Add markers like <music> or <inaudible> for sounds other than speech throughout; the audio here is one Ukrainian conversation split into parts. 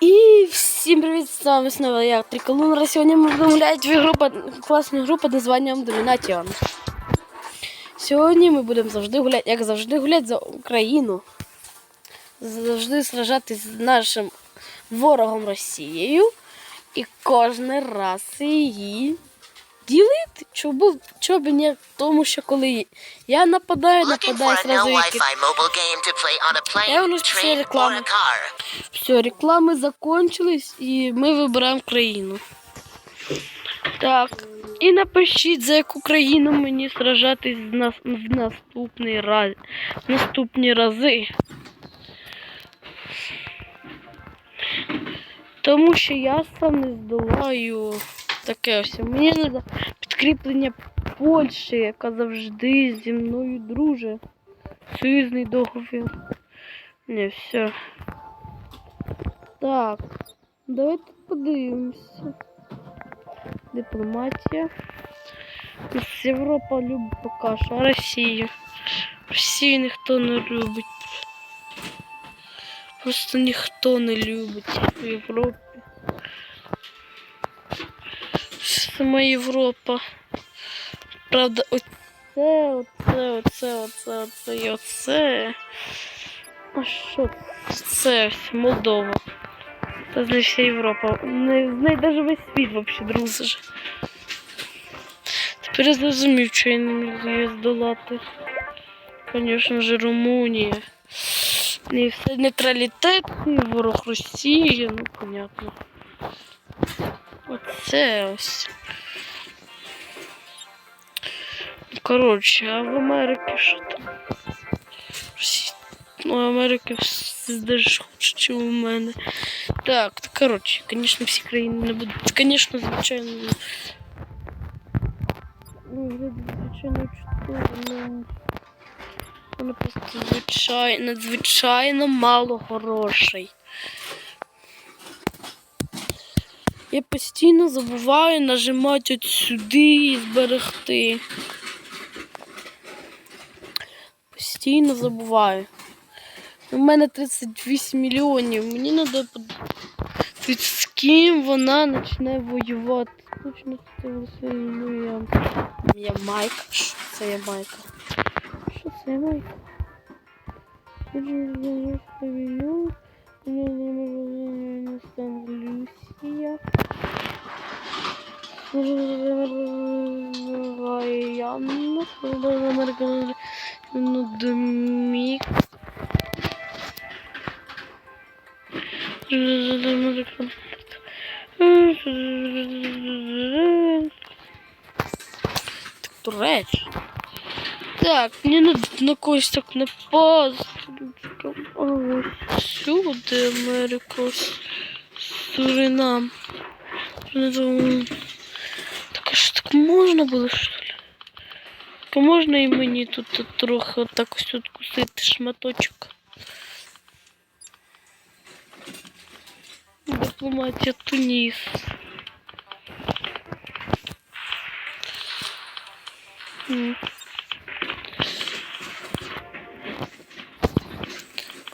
І всім привіт, з вами знову я Триколунра. Сьогодні ми будемо гуляти в групу, класну групу названням Домінатіон. Сьогодні ми будемо завжди гуляти, як завжди, гуляти за Україну. Завжди сражатись з нашим ворогом Росією. І кожен раз її ділити. Чому, чому б ні? Тому що коли я нападаю, сразу play on a Я воно всі реклами. Все, реклами закончились і ми вибираємо країну. Так. І напишіть, за яку країну мені сражатись в, нас, в наступний раз, наступні рази. Тому що я сам не здолаю таке ось. Мені треба підкріплення Польщі, яка завжди зі мною друже. Союзний договір. Не, все. Так, давайте подивимося. Дипломатія. Європа любить поки що, а Росію. Росію ніхто не любить. Просто ніхто не любить в Сама Європа. Правда, оце, оце, оце, оце, оце і оце. А що це? Молдова. Та з вся Європа. Не, з навіть весь світ взагалі дружить. Тепер я зрозумів, що я не можу її здолати. Звісно ж, Румунія. І все нейтралітетний ворог Росії, ну, понятно. Оце ось. Коротше, а в Америці що там? Ну, Америки все даже хуже, ніж у мене. Так, то, коротше, звісно, всі країни не будуть. Звісно, звичайно. Ну, звичайно, чудово, ну. Воно просто звичайно, надзвичайно мало грошей. Я постійно забуваю нажимати от сюди і зберегти. Постійно забуваю. У мене 38 мільйонів. Мені треба з ким вона почне воювати. Ну, я. Я Майка. Що це я Майка? Що це я Майка? Люсія. Райан. Домік. Так, туреч. Так, мені на, на когось так не. Ось сюди Америка. Суринам. Суринам. Так а що так можна було, що Так а можна і мені тут, трохи отак ось откусити шматочок. Дипломатія Туніс.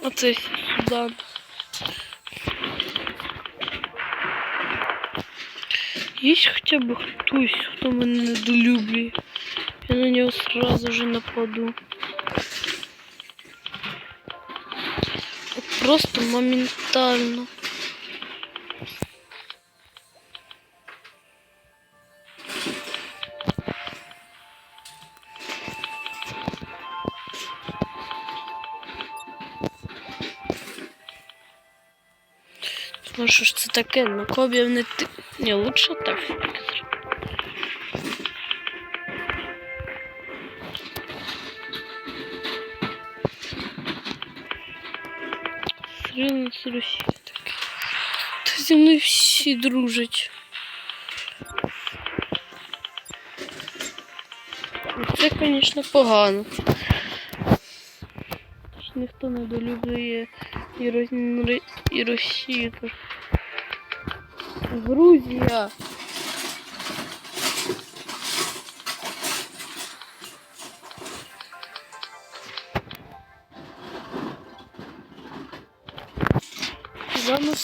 Оце Судан. Є хоча б хтось, хто мене недолюблює. Я на нього сразу же нападу. Просто моментально. Ну що ж це таке? На кобі не ти. Ні, лучше так З Росії таке. Та зі мною всі дружать. Це, звісно, погано. Ніхто не долюблює і, Ро- і Росію. Грузія.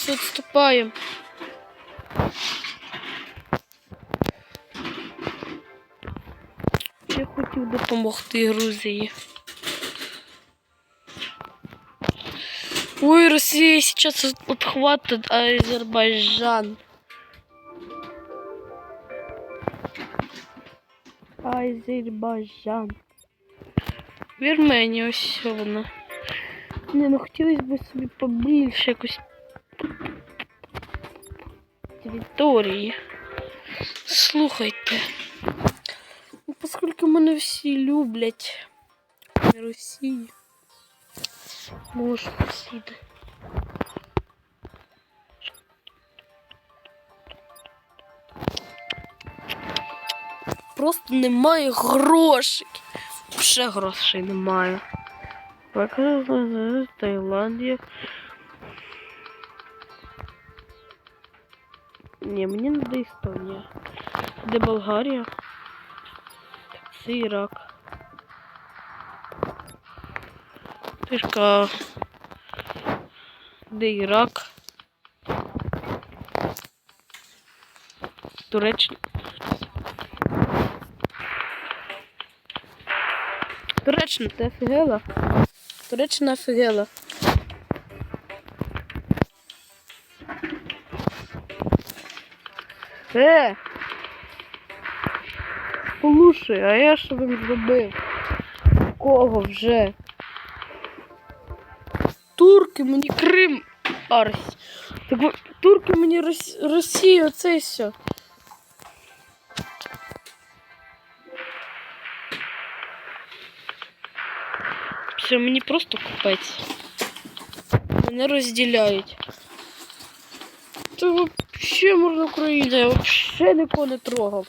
За нас відступаємо. Я хотів допомогти Грузії. Ой, Россия сейчас отхватит Азербайджан. Азербайджан. Вірменія, ось вона. Не, ну хотілося б собі побільше якось території. Слухайте. Ну, Оскільки мене всі люблять Росії. Може, сусіди. Просто немає грошей. Ще грошей немає. Показує Таїландія. Ні, мені не до Естонія. Де Болгарія? Це Ірак. Тишка. Де Ірак? Туреччина. Туреччина, ти офігела? Туреччина офігела. Е! Слушай, а я що вам зробив? Кого вже? Турки мені Крим. Арсь. Так ви- турки мені Рос... Росію, оце і все. Все, мені просто купець. Мене розділяють. Це вообще можна Україна, я вообще нікого не трогав.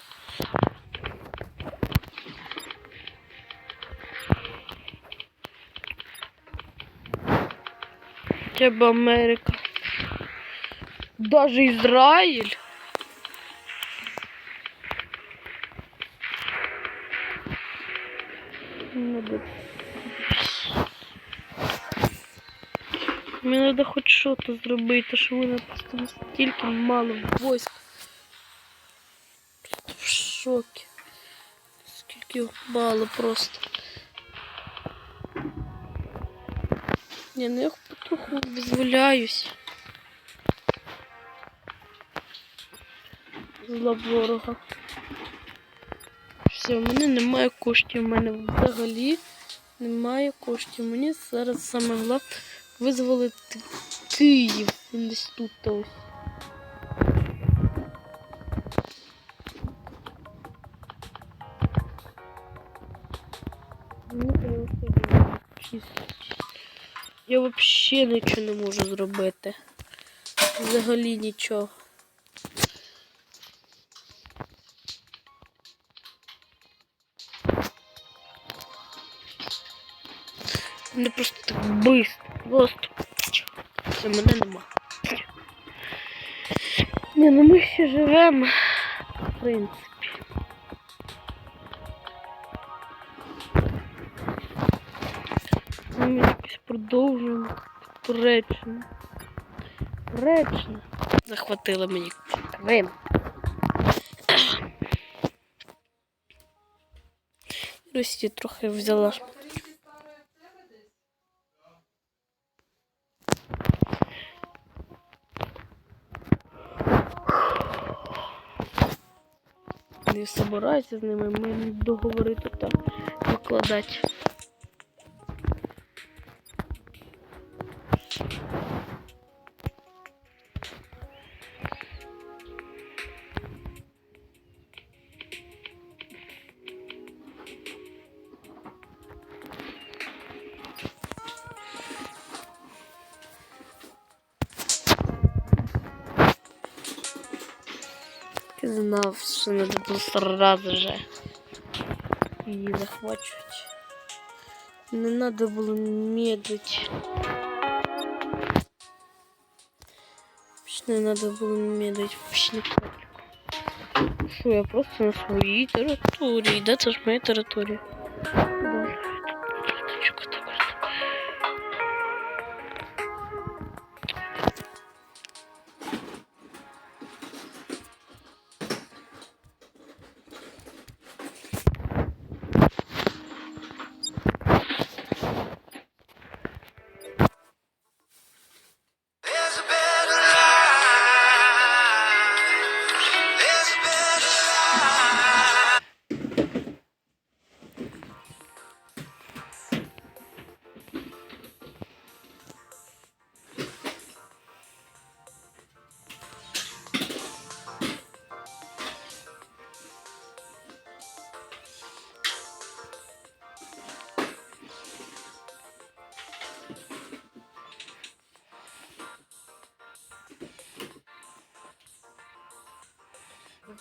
Тебе Америка. Даже Ізраїль. Треба хоч щось зробити, що вони просто настільки мало войск. Просто в шокі. Скільки мало просто. Ні, ну я потроху визволяюсь. Зла ворога. Все, в мене немає коштів, в мене взагалі немає коштів. Мені зараз саме головне визволити Київ. Він десь тут ось. Я взагалі нічого не можу зробити. Взагалі нічого. Мене просто так быстро. Просто. Все, мене нема. Ні, ну ми ще живемо. В принципі. Ми якось продовжуємо. Туреччина. Туреччина. Захватила мені Крим. Росія трохи взяла. Не собираюся з ними, ми договори тут викладати. Знав, що надо було сразу же її захвачувати. Не надо було медлить. Вообще не надо було медлить. Вообще не хочу. Що, я просто на своїй території. Да, це ж моя територія.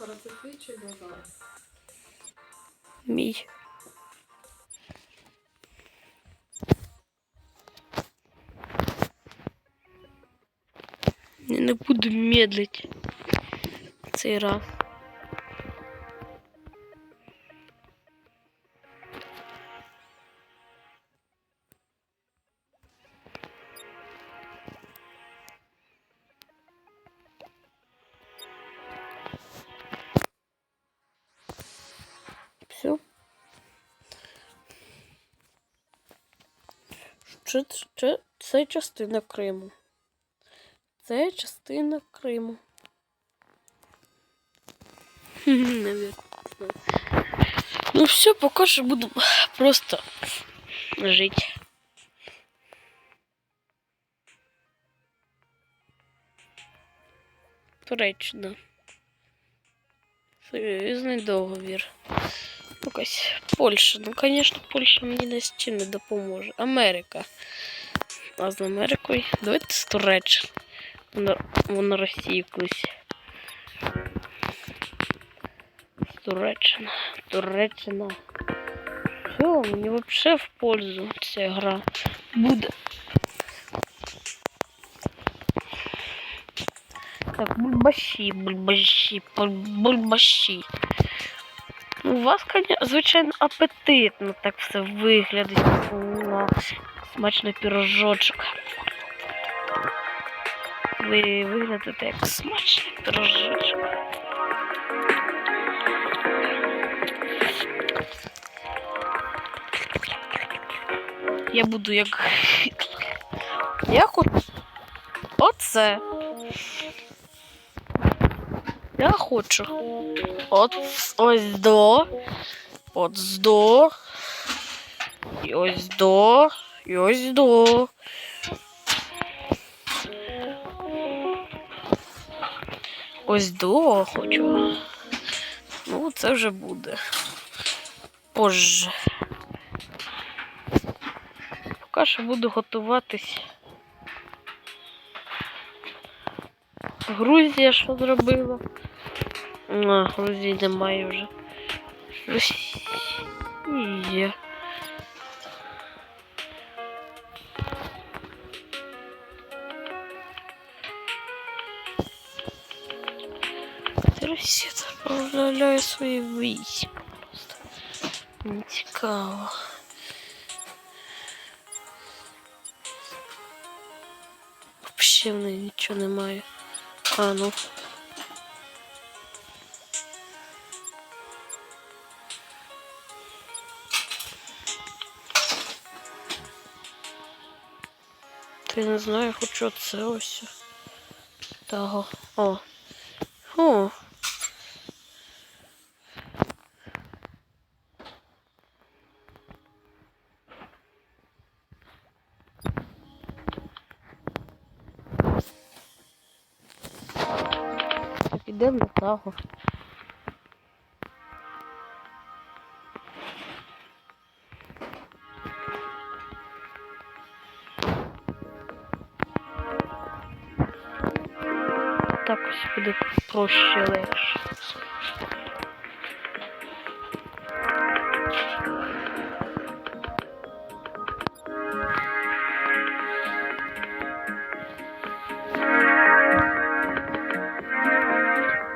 Твій чи базар? Мій. Я не буду медлить цей раз. Це, це, це частина Криму. Це частина Криму. <laughs> Ну все, поки що буду просто жити. Туреччина. Союзний договір. Якась Польща. Ну, звісно, Польща мені не з чим не допоможе. Америка. А з Америкою. Давайте з Туреччини. Вона, вона Росію колись. Туреччина. Туреччина. Все, мені взагалі в пользу ця гра буде. Так, бульбаші, бульбаші, буль- бульбаші. Ну, У вас, звичайно, апетитно так все виглядить. Смачний пірожочок. Ви виглядаєте як смачний пірожочок. Я буду як Я хочу оце. Я хочу. От ось до. От до. І ось до. І ось до. Ось до хочу. Ну, це вже буде. Позже. Поки що буду готуватись. Грузія що зробила? А, Грузії немає вже. Росія. Росія проявляє свої війська просто. Не цікаво. Взагалі в неї нічого немає. А, ну. Ти не знаю, хочу це ось. Того. О. О. Так, ідемо до того. Буде проще легше.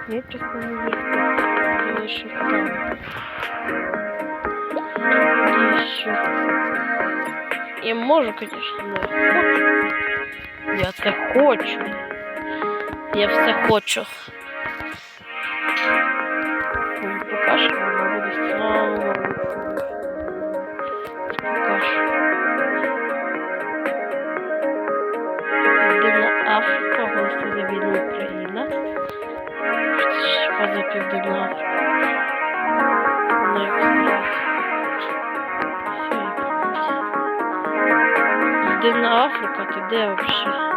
Не вірю. Лише там. І? Я можу, конечно, но я хочу. Я це хочу. Я все хочу. Ну, вона буде слава. Південна Африка, голоси за війну Україна. Південна Африка? Ну. Південна Африка?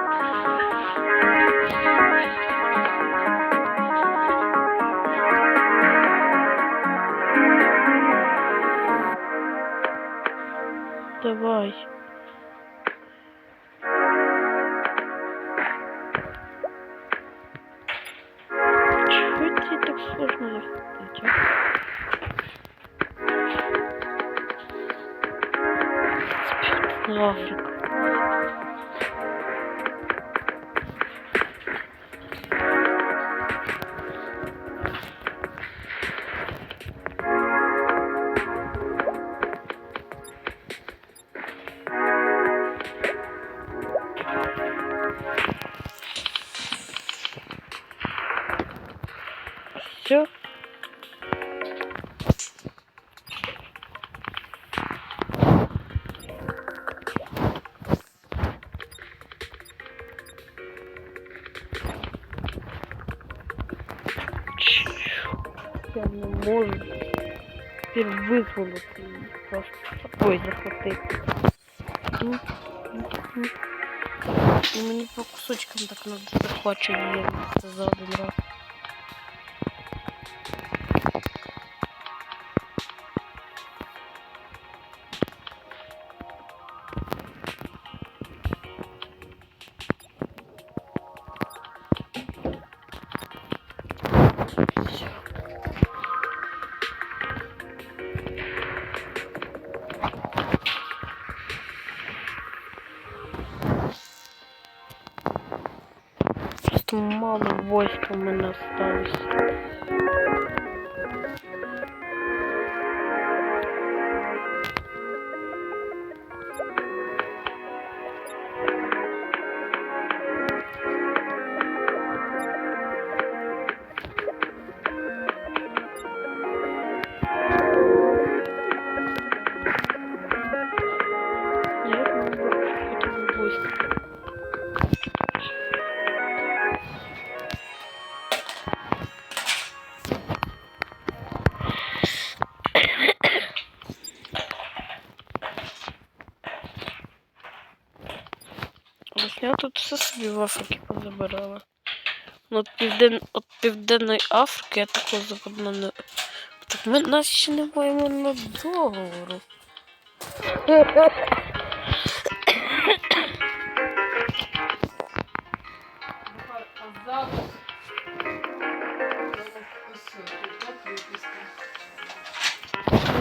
Давай. Чого ти так сложно захватить, а? Спиртная Африка. Не можу. Теперь вызволить просто такой захватить. Ну, ну, ну. Ну, Мені по кусочкам так надо захвачувати її за один раз. Мало войск у меня осталось. Тут все собі в Африці позабирала. Ну, от, півден... от Південної Африки я такого западно не. Так ми нас ще не маємо на договору. <coughs>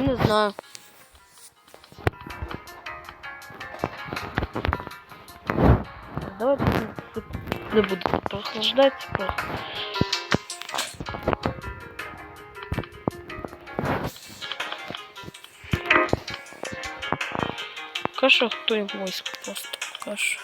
Не знаю. Не буду прохлаждать. Каша войско просто. Каша.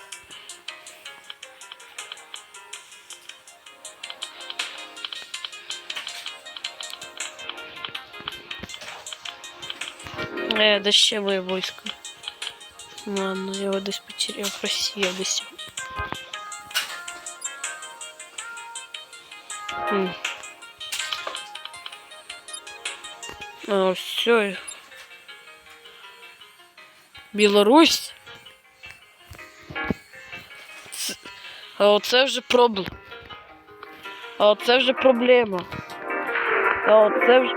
Е, дощеве войско. Ладно, я его десь потерял. Россия десь. А, все. Білорусь. А оце вже проблема. А оце вже проблема. А оце вже.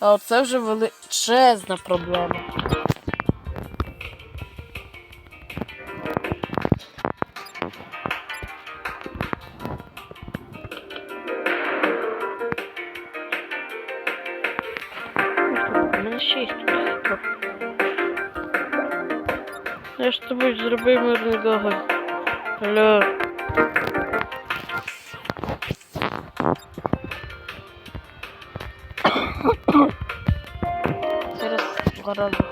А оце вже величезна проблема. Трохи. Я ж з тобою зробив мирний договір. Алло. Зараз гораздо.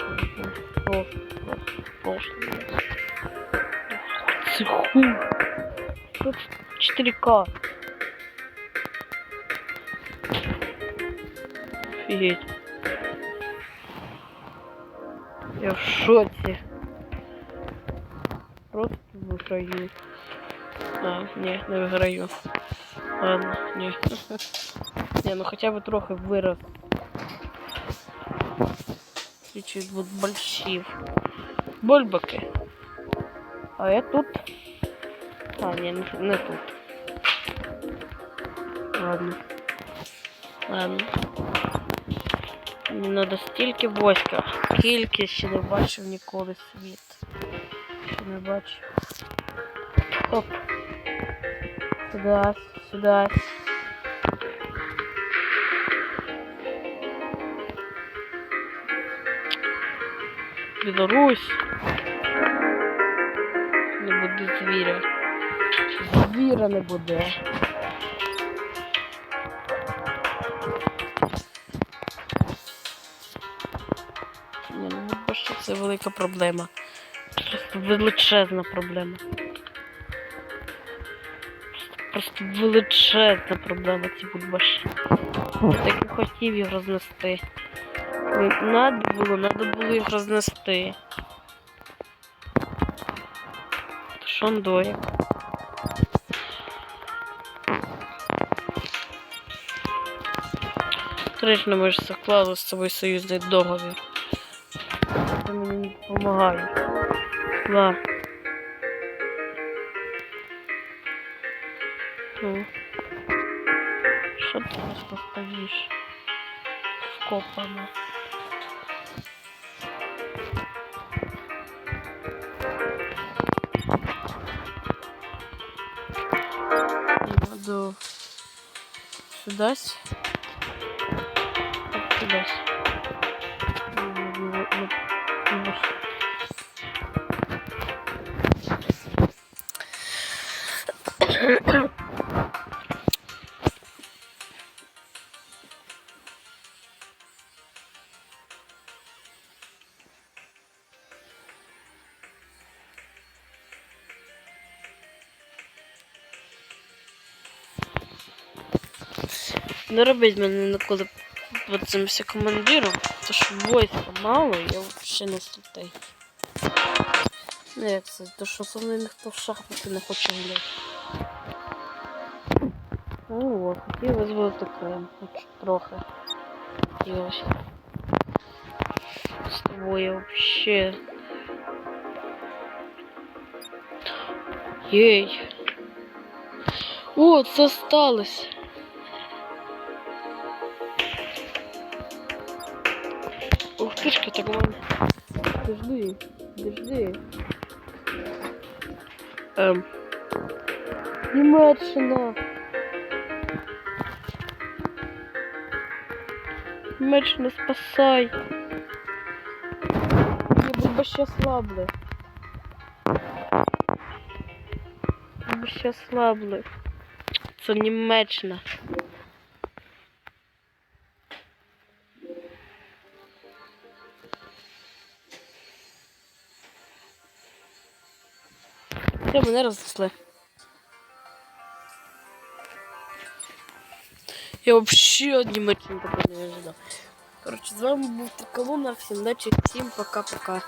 Цеху. Тут 4К. Офигеть. в шоці. Просто виграю. А, ні, не виграю. Ладно, ні. <laughs> Не, ну хотя бы трохи вирос. Чуть-чуть вот большие. Бульбаки. А я тут. А, не, не, не тут. Ладно. Ладно. Мені треба стільки боська, скільки ще не бачив ніколи світ. Ще не бачив. Оп. Сюди, сюди. Білорусь. Не буде звіря. Звіра не буде. Це велика проблема. Просто величезна проблема. Просто величезна проблема ці бульбаші. Так і хотів їх рознести. Надо було, надо було їх рознести. Шондоя. Трично ми ж заклали з собою союзний договір. Це мені не допомагає. Ла. Ну. Що ти просто стоїш? Вкопано. Надо сюда. Не робіть мене ніколи під цим командиром, то що войска мало, я взагалі не статей. Ну як це, то що со мною ніхто в шахмати не хоче гуляти. От, хотілося б таке, хоч трохи. Хотілося. З тобою вообще. Єй. О, це сталося. Ух тышка, так вон. Подожди, подожди. Эм. Німеччина. Німеччина, спасай. Ні, бо ще слабли. Бо ще слабли. Це Німеччина. мене рознесли. Я вообще от Німеччини такого не ожидав. Коротше, з вами був Триколуна. Всім удачі, всім пока-пока.